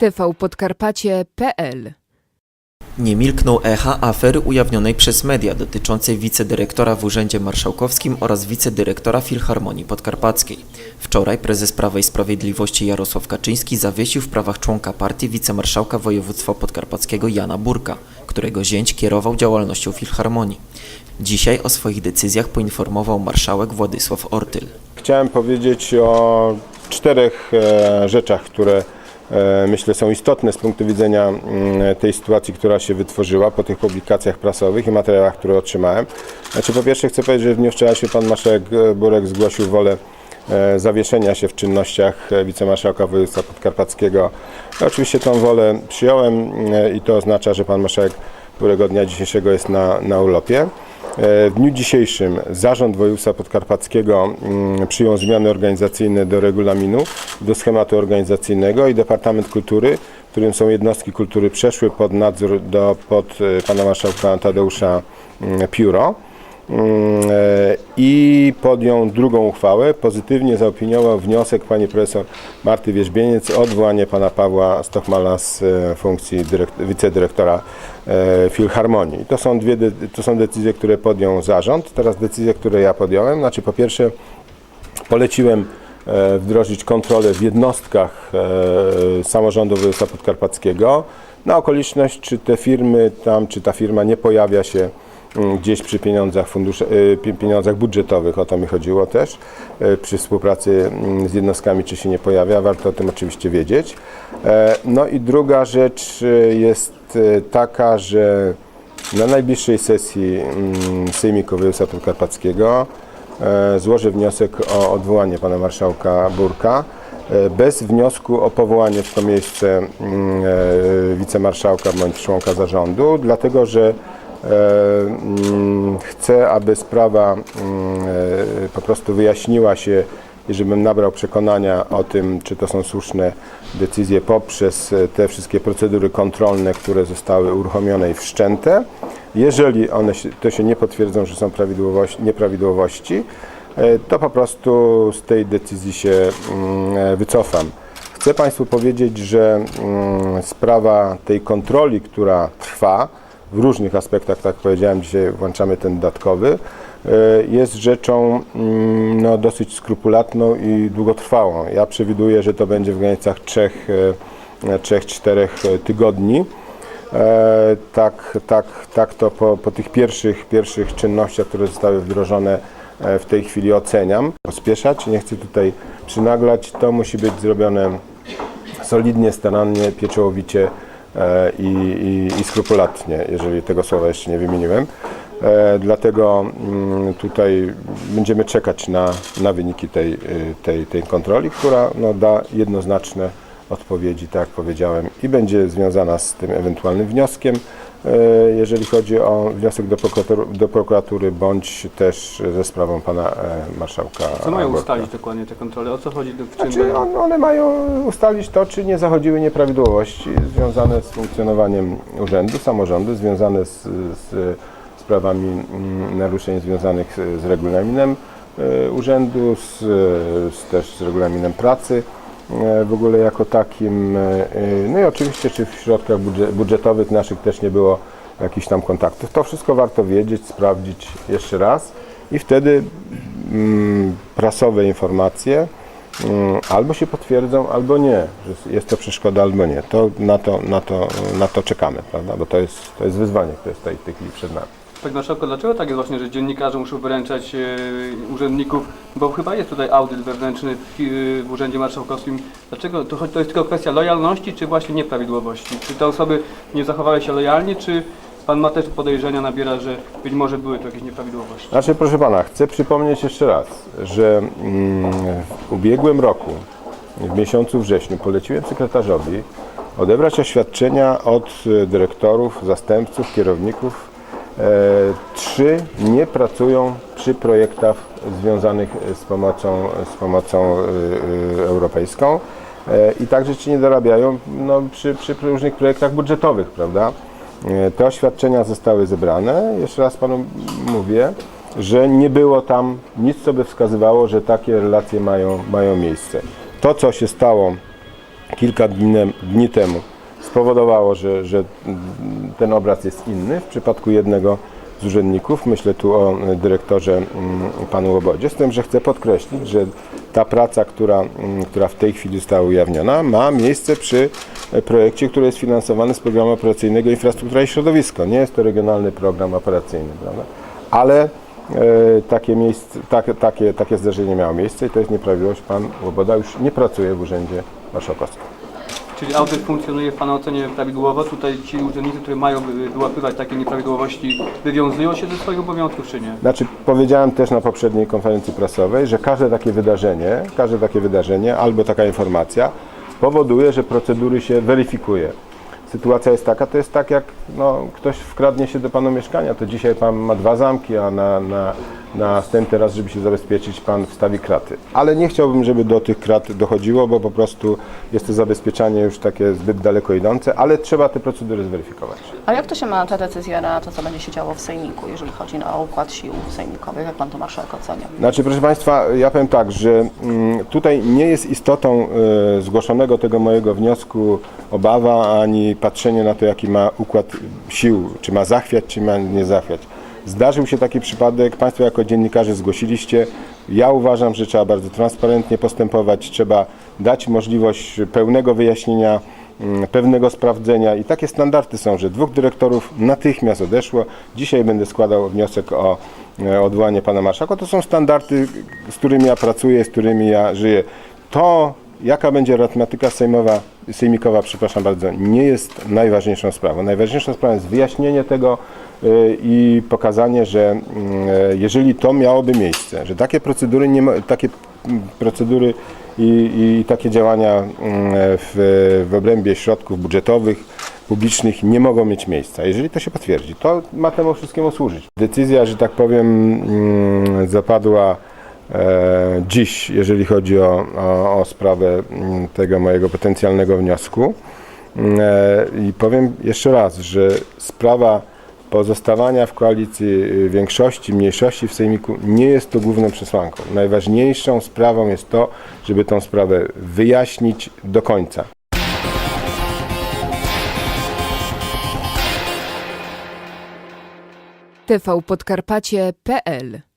tvpodkarpacie.pl Nie milkną echa afery ujawnionej przez media dotyczącej wicedyrektora w Urzędzie Marszałkowskim oraz wicedyrektora Filharmonii Podkarpackiej. Wczoraj prezes Prawa i Sprawiedliwości Jarosław Kaczyński zawiesił w prawach członka partii wicemarszałka województwa podkarpackiego Jana Burka, którego zięć kierował działalnością Filharmonii. Dzisiaj o swoich decyzjach poinformował marszałek Władysław Ortyl. Chciałem powiedzieć o czterech e, rzeczach, które myślę są istotne z punktu widzenia mm, tej sytuacji, która się wytworzyła po tych publikacjach prasowych i materiałach, które otrzymałem. Znaczy, po pierwsze chcę powiedzieć, że w dniu wczorajszym pan marszałek e, Burek zgłosił wolę e, zawieszenia się w czynnościach e, wicemarszałka województwa podkarpackiego. Oczywiście tą wolę przyjąłem e, i to oznacza, że pan marszałek którego dnia dzisiejszego jest na, na urlopie. E, W dniu dzisiejszym Zarząd Województwa Podkarpackiego mm, przyjął zmiany organizacyjne do regulaminu, do schematu organizacyjnego i Departament Kultury, którym są jednostki kultury, przeszły pod nadzór do, pod e, pana marszałka Tadeusza mm, Pióro i podjął drugą uchwałę. Pozytywnie zaopiniował wniosek pani profesor Marty Wierzbieniec o odwołanie pana Pawła Stochmala z e, funkcji dyrekt- wicedyrektora e, Filharmonii. To są, dwie, to są decyzje, które podjął zarząd. Teraz decyzje, które ja podjąłem. Znaczy po pierwsze poleciłem e, wdrożyć kontrolę w jednostkach e, samorządu województwa podkarpackiego na okoliczność, czy te firmy tam, czy ta firma nie pojawia się mm, gdzieś przy pieniądzach, fundusze, pi- pieniądzach budżetowych, o to mi chodziło też, e, przy współpracy mm, z jednostkami, czy się nie pojawia, warto o tym oczywiście wiedzieć. E, No i druga rzecz e, jest taka, że na najbliższej sesji mm, Sejmiku Województwa Podkarpackiego e, złożę wniosek o odwołanie pana marszałka Burka e, bez wniosku o powołanie w to miejsce mm, wicemarszałka bądź członka zarządu, dlatego że mm, chcę, aby sprawa mm, e, po prostu wyjaśniła się i żebym nabrał przekonania o tym, czy to są słuszne decyzje poprzez e, te wszystkie procedury kontrolne, które zostały uruchomione i wszczęte. Jeżeli one się, to się nie potwierdzą, że są prawidłowości, nieprawidłowości, e, to po prostu z tej decyzji się mm, e, wycofam. Chcę Państwu powiedzieć, że mm, sprawa tej kontroli, która trwa w różnych aspektach, tak jak powiedziałem, dzisiaj włączamy ten dodatkowy, e, jest rzeczą mm, no, dosyć skrupulatną i długotrwałą. Ja przewiduję, że to będzie w granicach 3-4 tygodni. E, Tak, tak, tak to po, po tych pierwszych, pierwszych czynnościach, które zostały wdrożone e, w tej chwili oceniam. Pospieszać, nie chcę tutaj przynaglać, to musi być zrobione solidnie, starannie, pieczołowicie i, i, i skrupulatnie, jeżeli tego słowa jeszcze nie wymieniłem. E, Dlatego mm, tutaj będziemy czekać na, na wyniki tej, y, tej, tej kontroli, która no, da jednoznaczne odpowiedzi, tak jak powiedziałem, i będzie związana z tym ewentualnym wnioskiem, e, jeżeli chodzi o wniosek do prokuratury, do prokuratury bądź też ze sprawą pana e, marszałka. Co mają Borka. ustalić dokładnie te kontrole? O co chodzi? W czym Znaczy, on, one mają ustalić to, czy nie zachodziły nieprawidłowości związane z funkcjonowaniem urzędu, samorządu, związane z, z sprawami mm, naruszeń związanych z regulaminem e, urzędu, z, z, też z regulaminem pracy e, w ogóle jako takim. e, e, No i oczywiście, czy w środkach budże- budżetowych naszych też nie było jakichś tam kontaktów. To wszystko warto wiedzieć, sprawdzić jeszcze raz i wtedy mm, prasowe informacje mm, albo się potwierdzą, albo nie, że jest to przeszkoda, albo nie. To na to, na to, na to czekamy, prawda? Bo to jest, to jest wyzwanie, które tutaj w tej chwili przed nami. Panie Marszałku, dlaczego tak jest właśnie, że dziennikarze muszą wyręczać e, urzędników, bo chyba jest tutaj audyt wewnętrzny w, fi- w Urzędzie Marszałkowskim. Dlaczego? To, to jest tylko kwestia lojalności, czy właśnie nieprawidłowości? Czy te osoby nie zachowały się lojalnie, czy Pan ma też podejrzenia, nabiera, że być może były tu jakieś nieprawidłowości? Znaczy, proszę pana, chcę przypomnieć jeszcze raz, że mm, w ubiegłym roku, w miesiącu wrześniu, poleciłem sekretarzowi odebrać oświadczenia od e, dyrektorów, zastępców, kierowników. E, trzy nie pracują przy projektach związanych z pomocą, z pomocą e, e, europejską i także ci nie dorabiają no, przy, przy różnych projektach budżetowych, prawda? Te oświadczenia zostały zebrane. Jeszcze raz panu mówię, że nie było tam nic, co by wskazywało, że takie relacje mają, mają miejsce. To, co się stało kilka dni, dni temu spowodowało, że, że ten obraz jest inny w przypadku jednego z urzędników. Myślę tu o e, dyrektorze mm, panu Łobodzie, z tym, że chcę podkreślić, że ta praca, która, mm, która w tej chwili została ujawniona, ma miejsce przy e, projekcie, który jest finansowany z programu operacyjnego Infrastruktura i Środowisko. Nie jest to regionalny program operacyjny, prawda? Ale e, takie, miejsce, tak, takie, takie zdarzenie miało miejsce i to jest nieprawidłowość. Pan Łoboda już nie pracuje w Urzędzie Marszałkowskim. Czyli audyt funkcjonuje w Pana ocenie prawidłowo? Tutaj ci urzędnicy, którzy mają wy- wyłapywać takie nieprawidłowości, wywiązują się ze swoich obowiązków, czy nie? Znaczy, powiedziałem też na poprzedniej konferencji prasowej, że każde takie wydarzenie, każde takie wydarzenie albo taka informacja powoduje, że procedury się weryfikuje. Sytuacja jest taka, to jest tak jak no, ktoś wkradnie się do Pana mieszkania, to dzisiaj Pan ma dwa zamki, a na, na, na następny raz, żeby się zabezpieczyć, Pan wstawi kraty. Ale nie chciałbym, żeby do tych krat dochodziło, bo po prostu jest to zabezpieczanie już takie zbyt daleko idące, ale trzeba te procedury zweryfikować. A jak to się ma ta decyzja na to, co będzie się działo w Sejmiku, jeżeli chodzi o układ sił sejmikowych? Jak Pan to marszałek ocenia? Znaczy, proszę Państwa, ja powiem tak, że mm, tutaj nie jest istotą e, zgłoszonego tego mojego wniosku obawa, ani patrzenie na to, jaki ma układ sił, czy ma zachwiać, czy ma nie zachwiać. Zdarzył się taki przypadek, Państwo jako dziennikarze zgłosiliście. Ja uważam, że trzeba bardzo transparentnie postępować, trzeba dać możliwość pełnego wyjaśnienia mm, pewnego sprawdzenia i takie standardy są, że dwóch dyrektorów natychmiast odeszło. Dzisiaj będę składał wniosek o e, odwołanie pana marszałka. To są standardy, z którymi ja pracuję, z którymi ja żyję. To, jaka będzie arytmetyka sejmowa, sejmikowa, przepraszam bardzo, nie jest najważniejszą sprawą. Najważniejszą sprawą jest wyjaśnienie tego i pokazanie, że mm, e, jeżeli to miałoby miejsce, że takie procedury, nie ma, takie mm, procedury i, i takie działania mm, w, w obrębie środków budżetowych, publicznych nie mogą mieć miejsca. Jeżeli to się potwierdzi, to ma temu wszystkiemu służyć. Decyzja, że tak powiem, zapadła e, dziś, jeżeli chodzi o, o, o sprawę tego mojego potencjalnego wniosku. E, I powiem jeszcze raz, że sprawa pozostawania w koalicji y, większości, mniejszości w Sejmiku nie jest to główną przesłanką. Najważniejszą sprawą jest to, żeby tą sprawę wyjaśnić do końca. tvpodkarpacie.pl